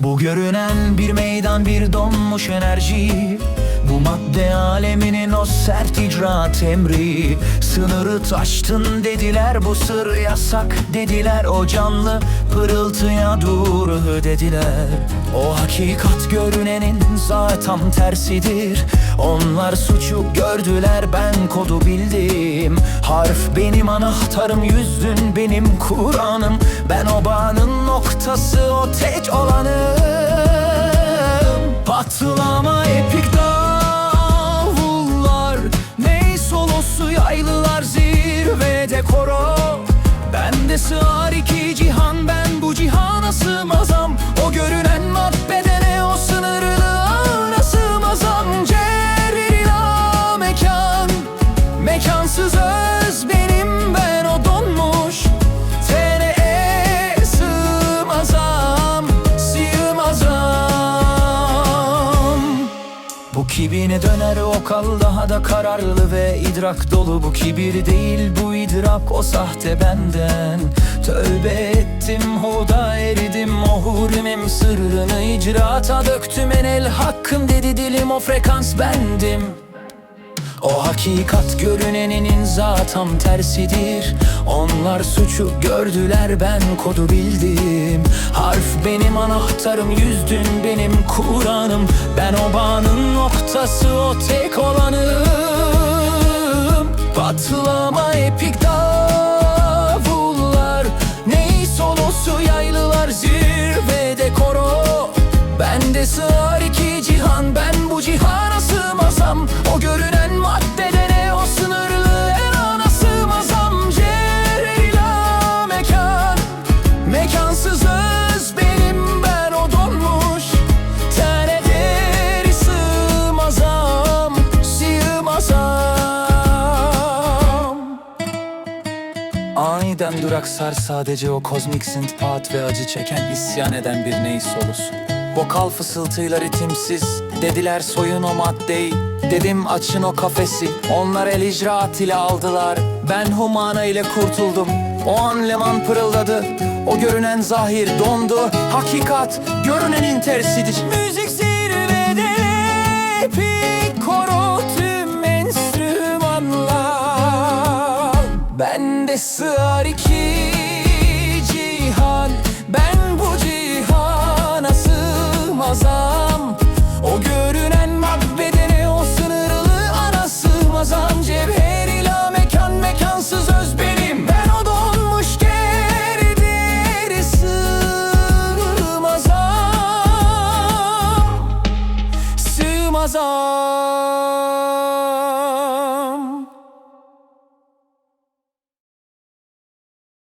Bu görünen bir meydan bir donmuş enerji Madde aleminin o sert icraat emri. Sınırı taştın dediler bu sır yasak dediler. O canlı pırıltıya dur dediler. O hakikat görünenin zaten tersidir. Onlar suçu gördüler ben kodu bildim. Harf benim anahtarım yüzdün benim Kur'an'ım. Ben o bağının noktası o tek so Bu kibine döner o kal daha da kararlı ve idrak dolu. Bu kibir değil bu idrak o sahte benden. Tövbe ettim hoda eridim o hurmem sırrını icraata döktüm. En el hakkım dedi dilim o frekans bendim o hakikat görüneninin zatam tersidir. Onlar suçu gördüler ben kodu bildim. Harf benim anahtarım yüzdün benim Kur'an'ım. Ben o bağının noktası o tek Aniden duraksar sadece o kozmik synthpad ve acı çeken isyan eden bir ney solusu Vokal fısıltıyla ritimsiz dediler soyun o maddeyi. Dedim açın o kafesi onlar el icraat ile aldılar. Ben humana ile kurtuldum o an leman pırıldadı. O görünen zahir dondu Hakikat görünenin tersidir. Müzik enstrümanlar Bende sığar iki cihan